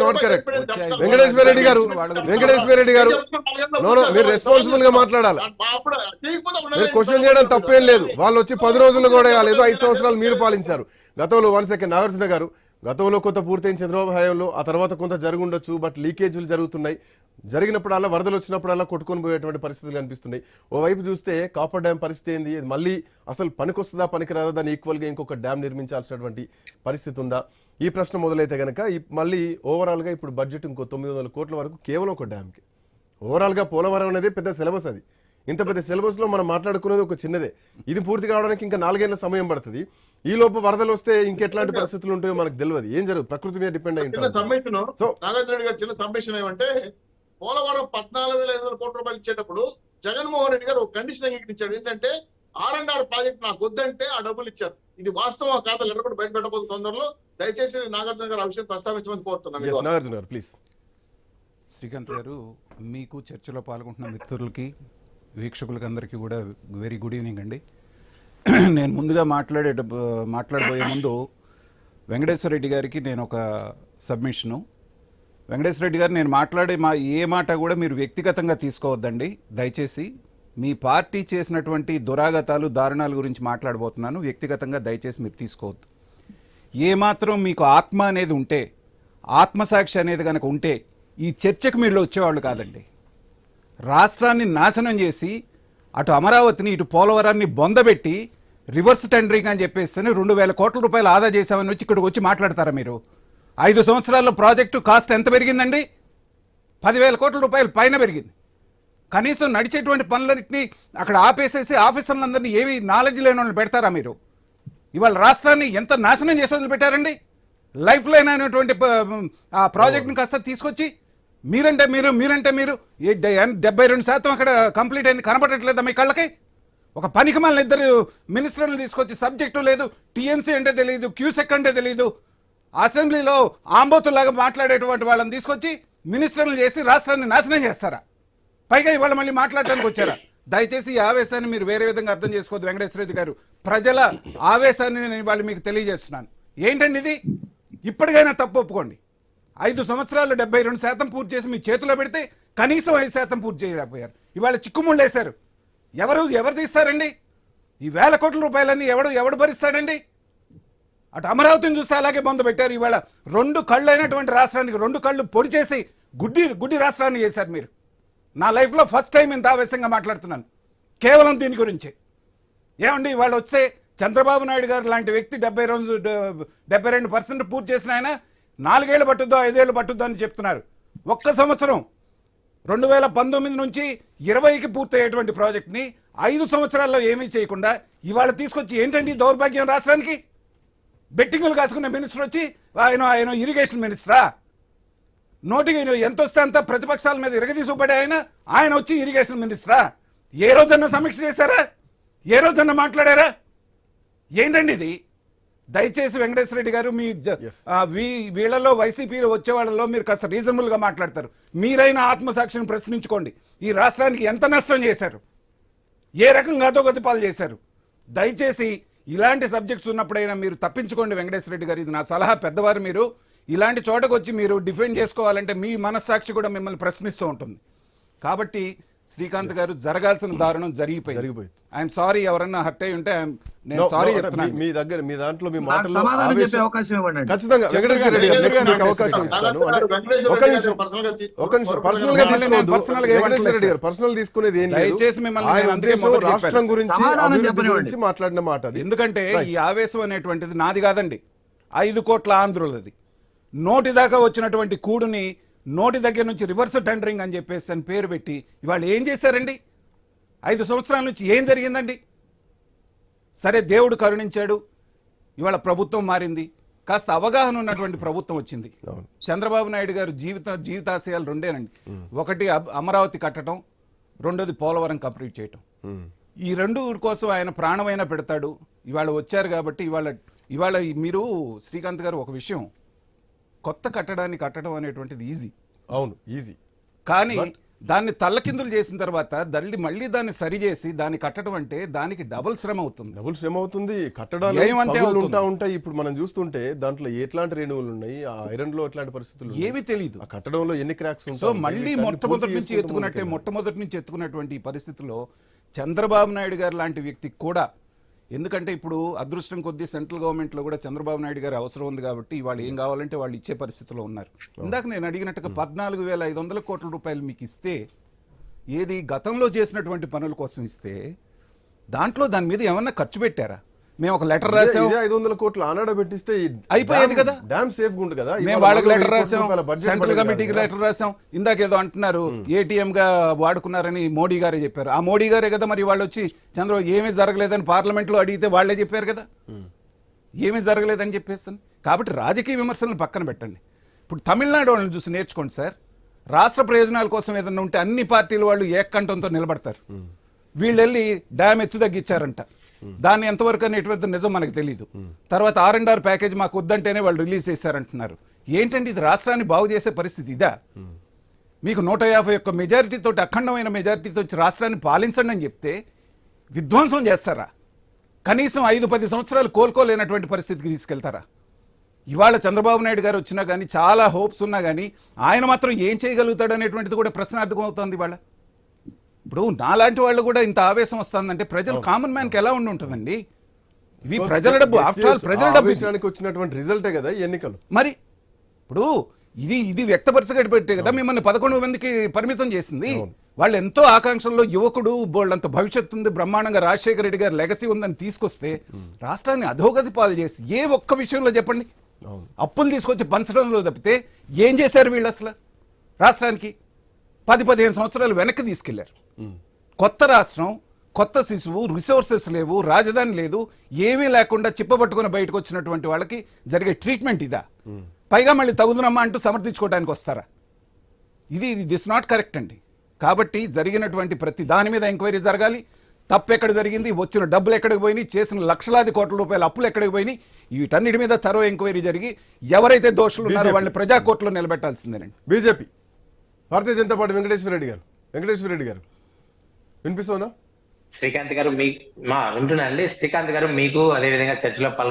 Not correct Venkateswara Reddy గారు వెంకటేశ్వర రెడ్డి గారు. No no మీరు రెస్పాన్సిబుల్గా మాట్లాడాలి. మీరు క్వశ్చన్ చేయడం తప్పేం లేదు. వాళ్ళు వచ్చి పది రోజులు కూడా కాలేదు ఐదు సంవత్సరాలు మీరు పాలించారు. గతంలో వన్ సెకండ్ నాగార్జున గారు గతంలో కొంత పూర్తయిన చంద్రబాబు హయాంలో ఆ తర్వాత కొంత జరుగుండొచ్చు బట్ లీకేజీలు జరుగుతున్నాయి. జరిగినప్పుడల్లా వరదలు వచ్చినప్పుడల్లా కొట్టుకొని పోయేటువంటి పరిస్థితులు కనిపిస్తున్నాయి. ఓవైపు చూస్తే కాపర్ డ్యామ్ పరిస్థితి ఏంది? మళ్ళీ అసలు పనికొస్తుందా పనికిరాదా? దాన్ని ఈక్వల్గా ఇంకొక డ్యామ్ నిర్మించాల్సినటువంటి పరిస్థితి ఉందా? ఈ ప్రశ్న మొదలైతే గనక ఈ మళ్ళీ ఓవరాల్గా ఇప్పుడు బడ్జెట్ ఇంకో తొమ్మిది వందల కోట్ల వరకు కేవలం ఒక డ్యామ్కి. ఓవరాల్గా పోలవరం అనేది పెద్ద సిలబస్ అది. ఇంత పెద్ద సిలబస్లో మనం మాట్లాడుకునేది ఒక చిన్నదే. ఇది పూర్తి కావడానికి ఇంకా నాలుగేళ్ళ సమయం పడుతుంది. ఈ లోపు వరదలు వస్తే ఇంకెట్లాంటి పరిస్థితులు ఉంటాయో మనకు తెలియదు ఏం జరుగుతుంది? ప్రకృతి మీద డిపెండ్ అయి రెడ్డి గారు చిన్న సబ్మిషన్ ఏమంటే పోలవరం పద్నాలుగు వేల ఐదు వందల కోట్ల రూపాయలు ఇచ్చేటప్పుడు జగన్మోహన్ రెడ్డి గారు ఒక కండిషన్ అంగీకరించాడు. ఏంటంటే ఆర్ అండ్ ఆర్ ప్రాజెక్ట్ నాకు వద్దంటే ఆ డబ్బులు ఇచ్చారు. ఇది వాస్తవం కాదు లెటర్ కూడా బయట పెట్టబోతుంది తొందరలో. దయచేసి నాగార్జున గారు ఆ విషయం ప్రస్తావించమని కోరుతున్నాను. ఎస్ నాగార్జున గారు ప్లీజ్ శ్రీకాంత్ గారు మీకు చర్చలో పాల్గొంటున్న మిత్రులకి వీక్షకులకి అందరికీ కూడా వెరీ గుడ్ ఈవినింగ్ అండి. నేను ముందుగా మాట్లాడే మాట్లాడబోయే ముందు వెంకటేశ్వర రెడ్డి గారికి నేను ఒక సబ్మిషను వెంకటేశ్వర రెడ్డి గారు నేను మాట్లాడే మా ఏ మాట కూడా మీరు వ్యక్తిగతంగా తీసుకోవద్దండి. దయచేసి మీ పార్టీ చేసినటువంటి దురాగతాలు దారుణాల గురించి మాట్లాడబోతున్నాను. వ్యక్తిగతంగా దయచేసి మీరు తీసుకోవద్దు. ఏమాత్రం మీకు ఆత్మ అనేది ఉంటే ఆత్మసాక్షి అనేది కనుక ఉంటే ఈ చర్చకు మీరు వచ్చేవాళ్ళు కాదండి. రాష్ట్రాన్ని నాశనం చేసి అటు అమరావతిని ఇటు పోలవరాన్ని బొందబెట్టి రివర్స్ టెండరింగ్ అని చెప్పేసి రెండు వేల కోట్ల రూపాయలు ఆదా చేశామని వచ్చి ఇక్కడికి వచ్చి మాట్లాడతారా మీరు? ఐదు సంవత్సరాల్లో ప్రాజెక్టు కాస్ట్ ఎంత పెరిగిందండి? పదివేల కోట్ల రూపాయలు పైన పెరిగింది. కనీసం నడిచేటువంటి పనులన్నింటినీ అక్కడ ఆపేసేసి ఆఫీసర్లందరినీ ఏవి నాలెడ్జ్ లేని వాళ్ళని పెడతారా మీరు? ఇవాళ రాష్ట్రాన్ని ఎంత నాశనం చేసి వదిలిపెట్టారండి? లైఫ్ లైన్ అయినటువంటి ఆ ప్రాజెక్ట్ని కాస్త తీసుకొచ్చి మీరంటే మీరు మీరంటే మీరు. డె- డెబ్బై రెండు శాతం అక్కడ కంప్లీట్ అయింది కనబడట్లేదా మీ కళ్ళకి? ఒక పనికి మన ఇద్దరు మినిస్టర్లు తీసుకొచ్చి సబ్జెక్టు లేదు టీఎన్సీ అంటే తెలియదు క్యూసెక్ అంటే తెలియదు అసెంబ్లీలో ఆంబోతులాగా మాట్లాడేటువంటి వాళ్ళని తీసుకొచ్చి మినిస్టర్లు చేసి రాష్ట్రాన్ని నాశనం చేస్తారా? పైగా ఇవాళ మళ్ళీ మాట్లాడటానికి వచ్చారా? దయచేసి ఈ ఆవేశాన్ని మీరు వేరే విధంగా అర్థం చేసుకోవద్దు వెంకటేశ్వరరెడ్డి గారు. ప్రజల ఆవేశాన్ని నేను వాళ్ళు మీకు తెలియజేస్తున్నాను. ఏంటండి ఇది? ఇప్పటికైనా తప్పు ఒప్పుకోండి. ఐదు సంవత్సరాలు డెబ్బై రెండు శాతం పూర్తి చేసి మీ చేతిలో పెడితే కనీసం ఐదు శాతం పూర్తి చేయలేకపోయారు. ఇవాళ చిక్కుముళ్ళు వేశారు ఎవరు ఎవరు తీస్తారండి? ఈ వేల కోట్ల రూపాయలన్నీ ఎవడు ఎవడు భరిస్తాడండి? అటు అమరావతిని చూస్తే అలాగే బొంద పెట్టారు. ఇవాళ రెండు కళ్ళు అయినటువంటి రాష్ట్రానికి రెండు కళ్ళు పొడి చేసి గుడ్డి గుడ్డి రాష్ట్రాన్ని చేశారు మీరు. నా లైఫ్లో ఫస్ట్ టైం ఇంత ఆవేశంగా మాట్లాడుతున్నాను. కేవలం దీని గురించే. ఏమండి వాళ్ళు వస్తే చంద్రబాబు నాయుడు గారు లాంటి వ్యక్తి డెబ్బై రోజు డెబ్బై రెండు పర్సెంట్ పూర్తి చేసిన ఆయన నాలుగేళ్ళు పట్టుద్దో ఐదేళ్ళు పట్టుద్దో అని చెప్తున్నారు. ఒక్క సంవత్సరం రెండు వేల పంతొమ్మిది నుంచి ఇరవైకి పూర్తయ్యేటువంటి ప్రాజెక్ట్ని ఐదు సంవత్సరాల్లో ఏమీ చేయకుండా ఇవాళ తీసుకొచ్చి ఏంటండి దౌర్భాగ్యం రాష్ట్రానికి? బెట్టింగులు కాసుకునే మినిస్టర్ వచ్చి ఆయన ఆయన ఇరిగేషన్ మినిస్టరా? నోటికి ఎంత వస్తే అంత ప్రతిపక్షాల మీద ఇరగదీసుపడే ఆయన ఆయన వచ్చి ఇరిగేషన్ మినిస్టరా ఏ రోజన్నా సమీక్ష చేశారా? ఏ రోజన్నా మాట్లాడారా? ఏంటండి ఇది? దయచేసి వెంకటేశ్వర రెడ్డి గారు మీ వీళ్ళలో వైసీపీలో వచ్చే వాళ్ళలో మీరు కాస్త రీజనబుల్గా మాట్లాడతారు. మీరైనా ఆత్మసాక్షిని ప్రశ్నించుకోండి. ఈ రాష్ట్రానికి ఎంత నష్టం చేశారు? ఏ రకంగా అధోగతి పాలు చేశారు? దయచేసి ఇలాంటి సబ్జెక్ట్స్ ఉన్నప్పుడైనా మీరు తప్పించుకోండి వెంకటేశ్వర రెడ్డి గారు. ఇది నా సలహా. పెద్దవారు మీరు ఇలాంటి చోటకు వచ్చి మీరు డిఫెండ్ చేసుకోవాలంటే మీ మనస్సాక్షి కూడా మిమ్మల్ని ప్రశ్నిస్తూ ఉంటుంది. కాబట్టి శ్రీకాంత్ గారు జరగాల్సిన దారుణం జరిగిపోయింది. జరిగిపోయింది. ఐఎమ్ సారీ ఎవరన్నా హర్ట్ అయి ఉంటే నేను సారీ చెప్తున్నాను. మీ- దగ్గర మీ దాంట్లో మీ సమాధానం చెప్పే అవకాశం ఇవ్వండి. ఖచ్చితంగా అవకాశం ఇస్తాను. ఒక నిమిషం ఒక నిమిషం పర్సనల్గా గా తీసుకునేది ఏం దయచేసి మిమ్మల్ని ఆయన నేను అందుకే ఉద్దేశం మొదట రాష్ట్రం చెప్పాను. గురించి మాట్లాడిన మాట అది. ఎందుకంటే. ఈ ఆవేశం అనేటువంటిది నాది కాదండి. ఐదు కోట్ల ఆంధ్రులది. నోటి దాకా వచ్చినటువంటి కూడుని నోటి దగ్గర నుంచి రివర్స్ టెండరింగ్ అని చెప్పేసి అని పేరు పెట్టి ఇవాళ ఏం చేశారండి? ఐదు సంవత్సరాల నుంచి ఏం జరిగిందండి? సరే దేవుడు కరుణించాడు. ఇవాళ ప్రభుత్వం మారింది. కాస్త అవగాహన ఉన్నటువంటి ప్రభుత్వం వచ్చింది. చంద్రబాబు నాయుడు గారు జీవిత జీవితాశయాలు రెండేనండి. ఒకటి అబ్- అమరావతి కట్టడం రెండోది పోలవరం కంప్లీట్ చేయటం. ఈ రెండు కోసం ఆయన ప్రాణమైనా పెడతాడు. ఇవాళ వచ్చారు కాబట్టి ఇవాళ ఇవాళ మీరు శ్రీకాంత్ గారు ఒక విషయం. కొత్త కట్టడాన్ని కట్టడం అనేటువంటిది ఈజీ అవును ఈజీ కానీ దాన్ని తల్లకిందులు చేసిన తర్వాత దల్లి మళ్ళీ దాన్ని సరిచేసి దాన్ని కట్టడం అంటే దానికి డబుల్ శ్రమ అవుతుంది. డబుల్ శ్రమ అవుతుంది. ఉంటా ఉంటాయి. ఇప్పుడు మనం చూస్తుంటే దాంట్లో ఎట్లాంటి రేణువులు ఉన్నాయి? ఆ ఐరన్లో ఎట్లాంటి పరిస్థితులు? ఏమీ తెలియదు ఆ కట్టడంలో ఎన్ని క్రాక్స్ సో మళ్ళీ మొట్టమొదటి నుంచి ఎత్తుకున్నట్టే ఎత్తుకున్నట్టే మొట్టమొదటి నుంచి ఎత్తుకున్నటువంటి ఈ పరిస్థితిలో చంద్రబాబు నాయుడు గారు లాంటి వ్యక్తికి కూడా ఎందుకంటే ఇప్పుడు అదృష్టం కొద్దీ సెంట్రల్ గవర్నమెంట్లో కూడా చంద్రబాబు నాయుడు గారి అవసరం ఉంది కాబట్టి వాళ్ళు ఏం కావాలంటే వాళ్ళు ఇచ్చే పరిస్థితిలో ఉన్నారు. ఇందాక నేను అడిగినట్టుగా పద్నాలుగు వేల ఐదు వందల కోట్ల రూపాయలు మీకు ఇస్తే ఏది గతంలో చేసినటువంటి పనుల కోసం ఇస్తే దాంట్లో దాని మీద ఏమన్నా ఖర్చు పెట్టారా? మేము ఒక లెటర్ రాసాం. ఐదు వందల కోట్లు ఆనాడ పెట్టిస్తే అయిపోయేది కదా. డ్యామ్ సేఫ్ గుండు కదా. మేము వాళ్ళకి లెటర్ రాసాం. సెంట్రల్ కమిటీకి. లెటర్ రాసాం. ఇందాక ఏదో అంటున్నారు. ఏటీఎం గా వాడుకున్నారని మోడీ గారే చెప్పారు. ఆ మోడీ గారే కదా మరి వాళ్ళు వచ్చి చంద్రబాబు ఏమీ జరగలేదని పార్లమెంట్లో అడిగితే వాళ్ళే చెప్పారు కదా. ఏమీ జరగలేదని చెప్పేస్తాను. కాబట్టి రాజకీయ విమర్శలను పక్కన పెట్టండి. ఇప్పుడు తమిళనాడు వాళ్ళని చూసి నేర్చుకోండి సార్. రాష్ట్ర ప్రయోజనాల కోసం ఏదన్నా ఉంటే అన్ని పార్టీల వాళ్ళు ఏకంఠంతో నిలబడతారు. వీళ్ళు వెళ్ళి డ్యామ్ ఎత్తు తగ్గించారంట. దాన్ని ఎంతవరకు అనేటువంటి నిజం మనకు తెలియదు తర్వాత ఆర్ అండ్ ఆర్ ప్యాకేజ్ మాకు వద్దంటేనే వాళ్ళు రిలీజ్ చేశారంటున్నారు. ఏంటంటే ఇది రాష్ట్రాన్ని బాగు చేసే పరిస్థితి ఇదా? మీకు నూట యాభై ఒక్క మెజారిటీతో అఖండమైన మెజారిటీతో వచ్చి రాష్ట్రాన్ని పాలించండి అని చెప్తే విధ్వంసం చేస్తారా? కనీసం ఐదు పది సంవత్సరాలు కోలుకోలేనటువంటి పరిస్థితికి తీసుకెళ్తారా? ఇవాళ చంద్రబాబు నాయుడు గారు వచ్చినా కానీ చాలా హోప్స్ ఉన్నా కానీ ఆయన మాత్రం ఏం చేయగలుగుతాడు అనేటువంటిది కూడా ప్రశ్నార్థకం అవుతుంది ఇవాళ. ఇప్పుడు నాలాంటి వాళ్ళు కూడా ఇంత ఆవేశం వస్తుందంటే ప్రజలు కామన్ మ్యాన్కి ఎలా ఉండి ఉంటుందండి? ఇవి ప్రజల డబ్బు ఆఫ్టర్ ఆల్ ప్రజల ఆ డబ్బు వచ్చినటువంటి రిజల్టే కదా ఎన్నికలు. మరి ఇప్పుడు ఇది ఇది వ్యక్తపరచగట్టి పెట్టే కదా మిమ్మల్ని పదకొండు మందికి పరిమితం చేసింది. వాళ్ళు ఎంతో ఆకాంక్షల్లో యువకుడు వాళ్ళంత భవిష్యత్తు ఉంది బ్రహ్మాండంగా రాజశేఖర రెడ్డి గారి లెగసీ ఉందని తీసుకొస్తే రాష్ట్రాన్ని అధోగతి పాలు చేసి ఏ ఒక్క విషయంలో చెప్పండి. అప్పులు తీసుకొచ్చి పంచడంలో తప్పితే ఏం చేశారు వీళ్ళు అసలు రాష్ట్రానికి? పది పదిహేను సంవత్సరాలు వెనక్కి తీసుకెళ్ళారు. కొత్త రాష్ట్రం కొత్త శిశువు రిసోర్సెస్ లేవు రాజధాని లేదు ఏమీ లేకుండా చిప్పబట్టుకుని బయటకు వచ్చినటువంటి వాళ్ళకి జరిగే ట్రీట్మెంట్ ఇదా? పైగా మళ్ళీ తగుదనమ్మా అంటూ సమర్థించుకోవడానికి వస్తారా? ఇది దిస్ నాట్ కరెక్ట్ అండి. కాబట్టి జరిగినటువంటి ప్రతి దాని మీద ఎంక్వైరీ జరగాలి. తప్పు ఎక్కడ జరిగింది వచ్చిన డబ్బులు ఎక్కడికి పోయినాయి చేసిన లక్షలాది కోట్ల రూపాయల అప్పులు ఎక్కడికి పోయినాయి వీటన్నిటి మీద తరో ఎంక్వైరీ జరిగి ఎవరైతే దోషులు ఉన్నారో. వాళ్ళని ప్రజా కోర్టులో నిలబెట్టాల్సిందేనండి. బీజేపీ. భారతీయ జనతా పార్టీ వెంకటేశ్వర రెడ్డి గారు. వెంకటేశ్వర రెడ్డి గారు. వినిపిస్తుందా? శ్రీకాంత్ గారు మీ మా వింటున్నానండి శ్రీకాంత్ గారు మీకు అదే విధంగా చర్చలో పాల్గొ